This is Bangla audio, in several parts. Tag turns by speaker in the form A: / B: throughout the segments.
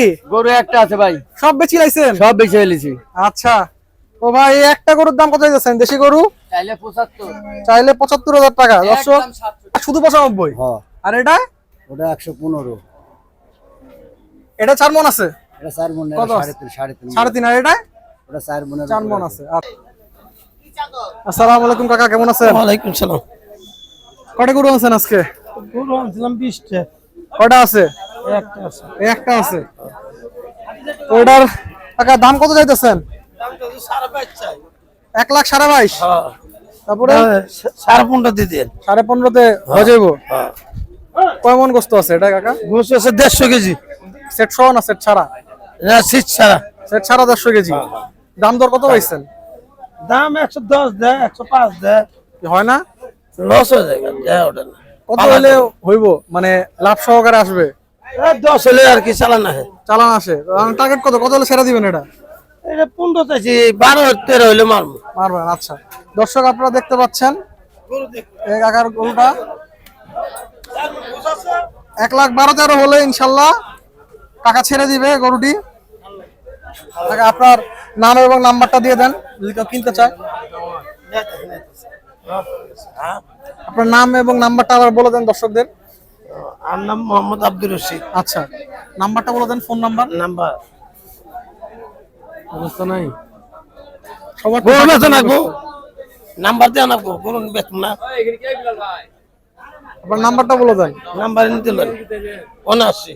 A: নাকি
B: গরু একটা আছে ভাই।
A: সব বেচি লাইছেন?
B: সব বেশি ফেলেছি।
A: আচ্ছা। তো ভাই একটা গরুর দাম কত যাচ্ছেন দেশি গরু?
B: চাইলে পঁচাত্তর।
A: চাইলে পঁচাত্তর হাজার টাকা। দর্শক শুধু পঁচানব্বই?
C: হ্যাঁ।
A: আর এটা?
C: ওটা একশো পনেরো।
A: এটা চার মন আছে?
C: এটা চার মনে
A: কত আছে?
C: সাড়ে তিন সাড়ে তিন
A: সাড়ে তিন। আর এটা?
C: ওটা চার মনে
A: চার মন আছে। আচ্ছা। আসসালামু আলাইকুম কাকা কেমন আছেন?
D: ওয়ালাইকুম সালাম।
A: কটা গরু আছেন আজকে?
D: গরু আনছিলাম বিশটা।
A: কয়টা আছে?
D: একটা আছে।
A: এটার কাকা দাম কত যাইতেছেন এক লাখ সাড়ে বাইশ। তারপরে?
D: সাড়ে পনেরো দিয়ে দেন
A: সাড়ে পনেরোতে হয়ে যাইব?
D: হ্যাঁ।
A: কয় মন গোস্ত আছে এটা কাকা?
D: গোস আছে দেড়শো কেজি।
A: সেট সহ না সেট ছাড়া?
D: না শীত ছাড়া।
A: সেট ছাড়া দেড়শো কেজি। দাম দর কত পাইছেন?
D: দাম একশো দশ দেয় একশো পাঁচ দেয়।
A: হয় না?
D: লস হয়ে যায় দেয় ওটা
A: কত হইলে হইব? মানে লাভ সহকারে আসবে?
D: দশ হলে আর কি চালান
A: চালান আসে। টার্গেট কত? কত হলে সেরা দিবেন এটা?
D: এটা পনেরো চাইছি বারো তেরো মারবো।
A: মারবেন আচ্ছা। দর্শক আপনারা দেখতে পাচ্ছেন? কাকার গরুটা। এক লাখ বারো তেরো হলে ইনশাল্লাহ টাকা ছেড়ে দিবে গরুটি। আপনার নাম এবং নাম্বারটা দিয়ে দেন যদি কেউ কিনতে চায়। আপনার নাম এবং নাম্বারটা আবার বলে দেন দর্শকদের।
D: আর নাম মোহাম্মদ আব্দুর রশিদ।
A: আচ্ছা নাম্বারটা বলে দেন ফোন নাম্বার।
D: নাম্বার।
A: অবস্থা নাই। সবার
D: গরু বেচা নাকবো নাম্বার। দেওয়া নাকবো গরু বেচবো না।
A: আপনার নাম্বারটা বলে দেন।
D: নাম্বার নিতে পারি। অনাশি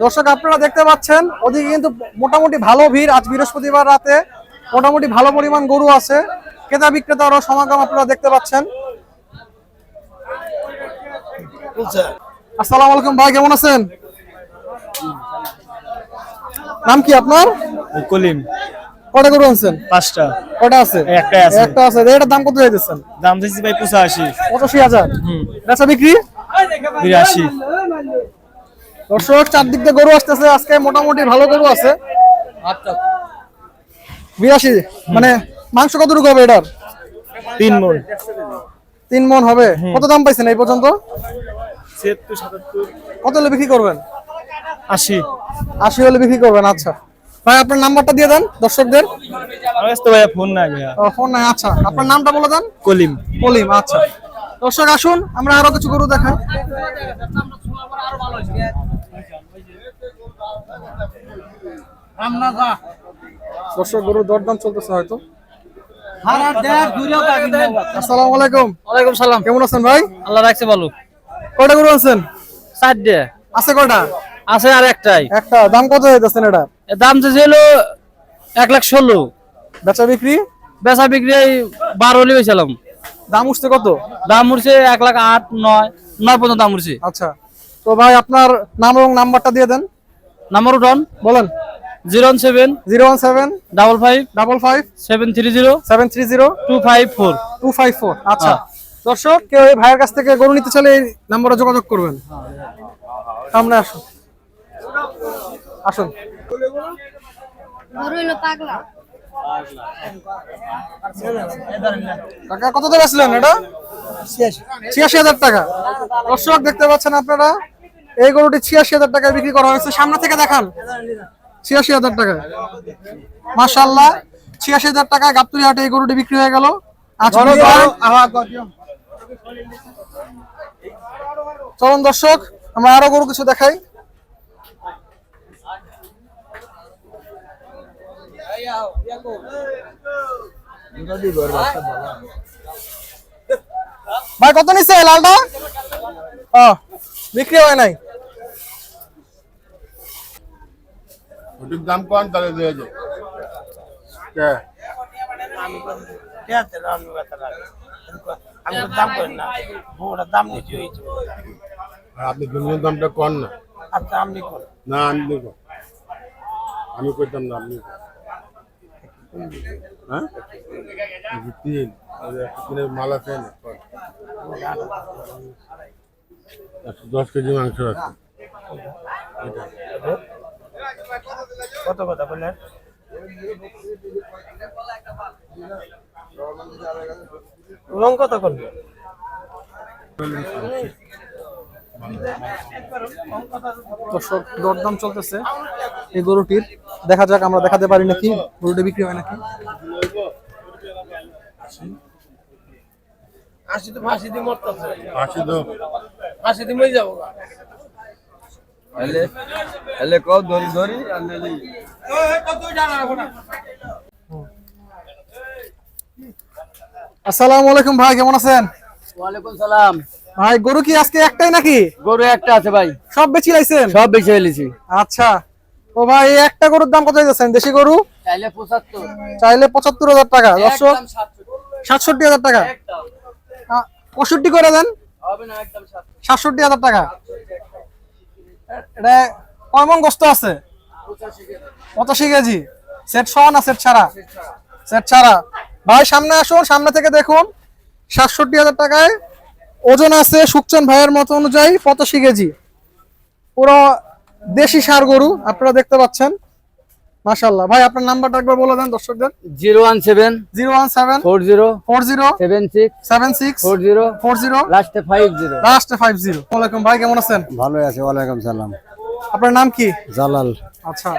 A: দর্শক আপনারা দেখতে পাচ্ছেন ওদিকে কিন্তু মোটামুটি ভালো ভিড়। আজ বৃহস্পতিবার রাতে মোটামুটি ভালো পরিমাণ গরু আছে। ক্রেতা বিক্রেতারও সমাগম আপনারা দেখতে পাচ্ছেন।
D: বুঝছে
A: আসসালামু আলাইকুম ভাই কেমন আছেন? নাম কি আপনার?
E: কলিম।
A: কটা গরু আনছেন?
E: পাঁচটা।
A: কটা আছে?
E: একটাই আছে।
A: একটা আছে। এটার দাম কত
E: দাম ভাই পঁচাশি।
A: পঁচাশি হাজার। বেচা বিক্রি?
E: বিরাশি।
A: দর্শক চারদিক দিয়ে গরু আসতেছে। আজকে মোটামুটি ভালো গরু আছে। বিরাশি। মানে মাংস কতটুকু হবে এটার?
E: তিন মন।
A: তিন মন হবে। কত দাম পাইছেন এই পর্যন্ত?
E: ছিয়াত্তর সাতাত্তর।
A: কত হলে বিক্রি করবেন?
E: আশি।
A: আশি হলে বিক্রি করবেন আচ্ছা। ভাই আপনার নাম্বারটা দিয়ে দেন দর্শকদের।
E: তো ভাইয়া ফোন নাই ভাইয়া।
A: ফোন নাই আচ্ছা। আপনার নামটা বলে দেন?
E: কলিম।
A: কলিম আচ্ছা। দর্শক আসুন আমরা আরও কিছু গরু দেখাই। দর্শক গরুর দরদাম চলতেছে হয়তো। আসসালামু আলাইকুম।
B: ওয়ালাইকুম সালাম।
A: কেমন আছেন ভাই?
B: আল্লাহ রাখছে ভালো।
A: কয়টা গরু আছেন
B: চারটে।
A: আছে কটা
B: আছে আর একটাই।
A: একটা। দাম কত হইতেছেন এটা?
B: দাম যে ছিল এক লাখ ষোলো।
A: বেচা বিক্রি?
B: বেচা বিক্রি বারো হলে বেছিলাম
A: দাম উঠছে কত?
B: দাম উঠছে এক লাখ আট নয় নয় পর্যন্ত দাম উঠছে।
A: আচ্ছা। তো ভাই আপনার নাম এবং নাম্বারটা দিয়ে দেন।
B: নাম্বার উঠন।
A: বলেন।
B: Zero one seven.
A: Zero one seven.
B: Double five.
A: Double five.
B: Seven three zero.
A: Seven three zero.
B: Two five four.
A: Two five four. আচ্ছা।
B: হ্যাঁ।
A: দর্শক কেউ এই ভাইয়ের কাছ থেকে গরু নিতে চাইলে এই নাম্বারে যোগাযোগ করবেন। সামনে আসুন। আসুন।
F: গরু
A: টাকা কত দেবে আসলেন এটা? ছিয়াশি হাজার টাকা। দর্শক দেখতে পাচ্ছেন আপনারা এই গরুটি ছিয়াশি হাজার টাকায় বিক্রি করা হয়েছে। সামনে থেকে দেখান। ছিয়াশি হাজার টাকায়। মাশাল্লাহ ছিয়াশি হাজার টাকায় গাবতুলি হাটে এই গরুটি বিক্রি হয়ে গেল। আচ্ছা চলুন দর্শক আমরা আরও গরু কিছু দেখাই। ভাই কত নিচ্ছে লালটা? ও বিক্রি হয় নাই।
G: ওটির দাম কম তাহলে দিয়ে যাও। কে?
D: আমি তো দাম করেন না। ওটা দাম নিচে হয়েছে
G: আর আপনি দুজনের দামটা কম না?
D: আচ্ছা আপনি করেন
G: না আমি দেব আমি করতাম না আপনি। হ্যাঁ? তিন। আর তিনের মাল আছে না? একশো দশ কেজি মাংস আছে।
D: কত কথা বললেন? রং কত করবে
A: দর্শক দরদাম চলতেছে এই গরুটির। দেখা যাক আমরা দেখাতে পারি নাকি গরুটি বিক্রি হয় নাকি।
D: আশি তো ফাঁসি দিয়ে মরতেছে।
G: আসি তো।
D: ফাঁসি দিয়ে মরে যাব
A: আসসালামু আলাইকুম ভাই কেমন আছেন?
C: ওয়ালাইকুম সালাম।
A: ভাই গরু কি আজকে একটাই নাকি?
C: গরু একটা আছে ভাই।
A: সব বেচি লাইছেন?
C: সব বেঁচে ফেলেছি।
A: আচ্ছা। তো ভাই একটা গরুর দাম কত যাচ্ছেন দেশি গরু?
C: চাইলে পঁচাত্তর।
A: চাইলে পঁচাত্তর হাজার টাকা। দর্শক সাতষট্টি। হাজার টাকা। আ, পঁয়ষট্টি করে দেন। সাতষট্টি। হাজার টাকা। এটা কয় মন গোস্ত আছে? পঁচাশি কেজি। সেট সহ না সেট ছাড়া। সেট ছাড়া। ভাই সামনে আসুন সামনে থেকে দেখুন। সাতষট্টি হাজার টাকায় ওজন আছে সুকচান ভাইয়ের মতো অনুযায়ী পঁচাশি কেজি। পুরো দেশি সার গরু আপনারা দেখতে পাচ্ছেন। মাশাল্লাহ ভাই আপনার নাম্বারটা একবার বলে দেন দর্শকদের।
C: Zero one seven
A: zero one seven
C: four zero
A: four zero
C: seven six
A: seven six
C: four zero
A: four zero
C: লাস্টে five zero.
A: Last five zero. ওয়ালাইকুম ভাই কেমন আছেন?
C: ভালো আছে ওয়ালাইকুম সালাম।
A: আপনার নাম কি?
C: জালাল।
A: আচ্ছা।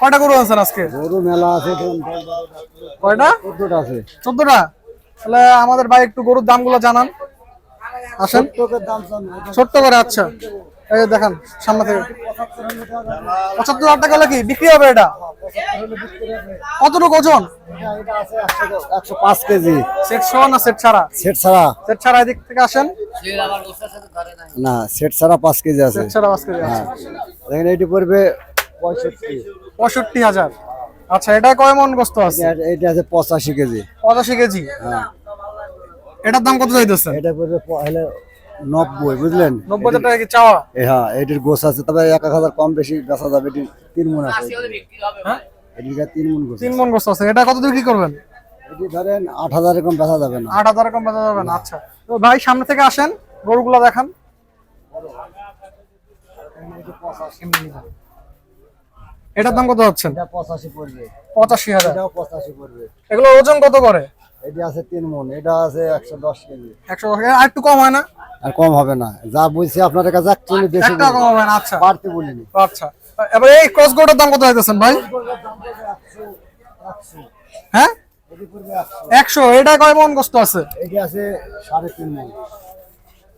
A: কয়টা গরু আছেন আজকে?
C: গরু মেলা আছে
A: কয়টা?
C: চোদ্দটা আছে।
A: চোদ্দটা? তাহলে আমাদের ভাই একটু গরুর দামগুলো জানান। আসেন। ছোট্ট করে আচ্ছা। এই দেখান সামনে থেকে। পঁচাত্তর হাজার টাকা হলে কি বিক্রি হবে এটা? কতটুকু ওজন?
C: একশো পাঁচ কেজি।
A: সেট সহ না সেট ছাড়া?
C: সেট ছাড়া।
A: সেট ছাড়া এদিক থেকে আসেন।
C: না সেট ছাড়া পাঁচ কেজি আছে।
A: সেট ছাড়া আজকে আচ্ছা
C: দেখেন এটি পড়বে পঁয়ষট্টি।
A: পঁয়ষট্টি হাজার। আচ্ছা এটা কয় মন গোস্ত আছে?
C: এটা আছে পঁচাশি কেজি।
A: পঁচাশি কেজি?
C: হ্যাঁ।
A: এটার দাম কত চাইতেছে
C: এটা পড়বে নব্বই বুঝলেন?
A: নব্বই হাজার টাকা কি চাওয়া?
C: এ হ্যাঁ এটির গোছ আছে তবে এক এক হাজার কম বেশি বেচা যাবে এটি তিন মন আছে।
A: হ্যাঁ?
C: এটির তিন মন গোছ
A: তিন মন গোস্ত আছে। এটা কত বিক্রি করবেন?
C: এটি ধরেন আট হাজার কম বেচা যাবে না।
A: আট হাজার কম বেচা যাবে না আচ্ছা। তো ভাই সামনে থেকে আসেন গরুগুলো দেখান। এটার দাম কত হচ্ছেন
C: এটা পঁচাশি পড়বে।
A: পঁচাশি হাজার।
C: এটাও পঁচাশি পড়বে।
A: এগুলো ওজন কত করে?
C: এটি আছে তিন মন এটা আছে একশো দশ কেজি।
A: একশো দশ আর একটু কম হয় না?
C: আর কম হবে না। যা বলছি আপনার কাছে একচুয়ালি বেশি
A: একটা কম হবে না আচ্ছা।
C: বাড়তে বলিনি।
A: আচ্ছা। এবার এই ক্রস গোটার দাম কত হইতেছেন ভাই? হ্যাঁ? একশো। এটা কয় মন গোস্ত আছে?
C: এটি আছে সাড়ে তিন মন।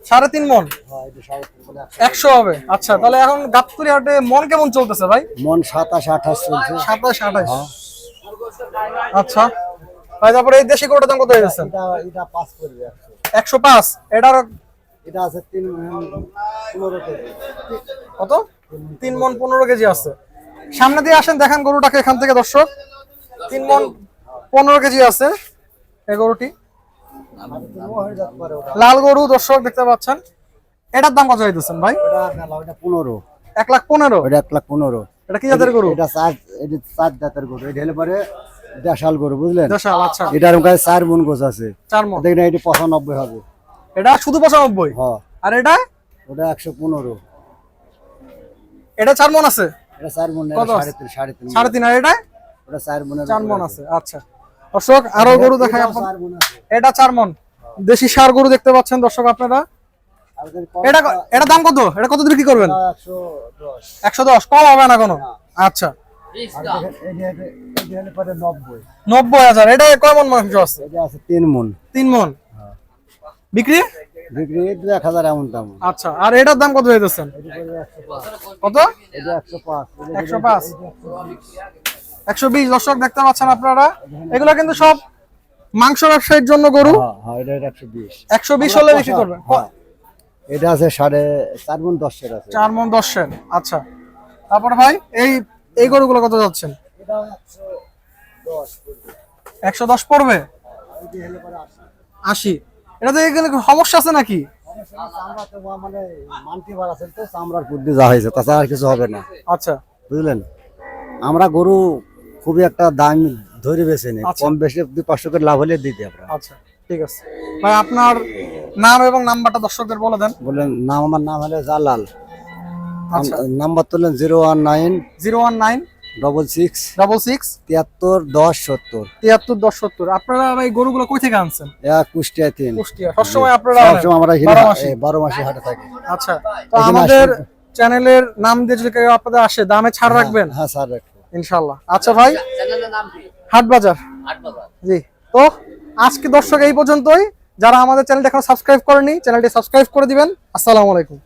A: সাড়ে তিন মন?
C: হ্যাঁ
A: একশো হবে? আচ্ছা তাহলে এখন গাবতুলি হাটে মন কেমন চলতেছে ভাই?
C: মন সাতাশ আঠাশ চলছে।
A: সাতাশ আঠাশ। আচ্ছা। ভাই তারপরে এই দেশি গরুটার দাম কত হয়ে যাচ্ছে
C: এটা করবে একশো।
A: পাঁচ। এটার
C: এটা আছে তিন পনেরো কেজি।
A: কত? তিন মন পনেরো কেজি আছে। সামনে দিয়ে আসেন দেখান গরুটাকে এখান থেকে দর্শক। তিন মন পনেরো কেজি আছে এই গরুটি।
C: হয়ে
A: লাল গরু দর্শক দেখতে পাচ্ছেন। এটার দাম কত চাইতেছেন ভাই?
C: পনেরো।
A: এক লাখ পনেরো?
C: ওটা এক লাখ পনেরো।
A: এটা কি জাতের গরু?
C: এটা চার এটা চার জাতের গরু। এটা হলে পরে দেশাল গরু বুঝলেন?
A: দেশাল আচ্ছা।
C: এটার কাছে চার মন গোছ আছে।
A: চার মন।
C: দেখেন এটি পঁচানব্বই হবে।
A: এটা শুধু পঁচানব্বই?
C: হ্যাঁ।
A: আর এটা?
C: ওটা একশো পনেরো।
A: এটা চার মন আছে?
C: এটা চার মন এটা? সাড়ে তিন সাড়ে তিন।
A: সাড়ে তিন। আর এটা?
C: ওটা চার মনের
A: চার মন আছে আচ্ছা। দর্শক আরও গরু
C: আছে।
A: এটা চার মন। দেশি সার গরু দেখতে পাচ্ছেন দর্শক আপনারা। এটা এটা দাম কত? এটা কত বিক্রি করবেন?
C: একশো দশ।
A: কম হবে না কোনো? আচ্ছা।
C: নব্বই
A: হাজার। এটা কয় মন মাংস আছে?
C: তিন মন।
A: তিন মন। বিক্রি?
C: বিক্রি এক হাজার এমন তেমন
A: আচ্ছা। আর এটার দাম কত হইতেছেন
C: একশো পাঁচ
A: কত?
C: একশো পাঁচ।
A: একশো পাঁচ। একশো বিশ দর্শক দেখতে পাচ্ছেন আপনারা। এগুলো কিন্তু সব মাংস ব্যবসায়ীর জন্য গরু।
C: হ্যাঁ হ্যাঁ এটা একশো বিশ।
A: হলে বিক্রি করবেন।
C: হ্যাঁ। এটা আছে সাড়ে চার মন দশের আছে।
A: চার মন দশের আচ্ছা। তারপরে ভাই এই এই গরুগুলো কত যাচ্ছেন?
C: একশো দশ পড়বে। আশি।
A: এটাতে এখানে সমস্যা আছে নাকি?
C: মানে চামড়ার বুদ্ধি যা হয়েছে তাছাড়া আর কিছু হবে না।
A: আচ্ছা।
C: বুঝলেন? আমরা গরু খুবই একটা দাম ধরে বেছে নিই।
A: আচ্ছা।
C: কম বেশি দুই পাঁচশো করে লাভ হলে দিতে আমরা
A: আচ্ছা ঠিক আছে। ভাই আপনার নাম এবং নাম্বারটা দর্শকদের বলে দেন।
C: বললেন নাম আমার নাম হলো জালাল।
A: আচ্ছা।
C: নাম্বার তুললেন zero one nine
A: zero one nine
C: double six
A: double six
C: তিয়াত্তর দশ সত্তর।
A: তিয়াত্তর দশ সত্তর। আপনারা ভাই গরুগুলো কই থেকে আনছেন?
C: কুষ্টিয়া তিন।
A: কুষ্টিয়া। সবসময় আপনারা?
C: সবসময় আমরা
A: বারো মাসে?
C: বারো মাসে হাটে থাকি।
A: আচ্ছা। তো আমাদের চ্যানেলের নাম দিয়ে যদি কেউ আপনাদের আসে দামে ছাড় রাখবেন?
C: হ্যাঁ স্যার রাখব।
A: ইনশাল্লাহ আচ্ছা ভাই, হাট বাজার। জি, তো আজকে দর্শক এই পর্যন্তই। যারা আমাদের চ্যানেলটা এখন সাবস্ক্রাইব করেনি, চ্যানেলটি সাবস্ক্রাইব করে দিবেন। আসসালামু আলাইকুম।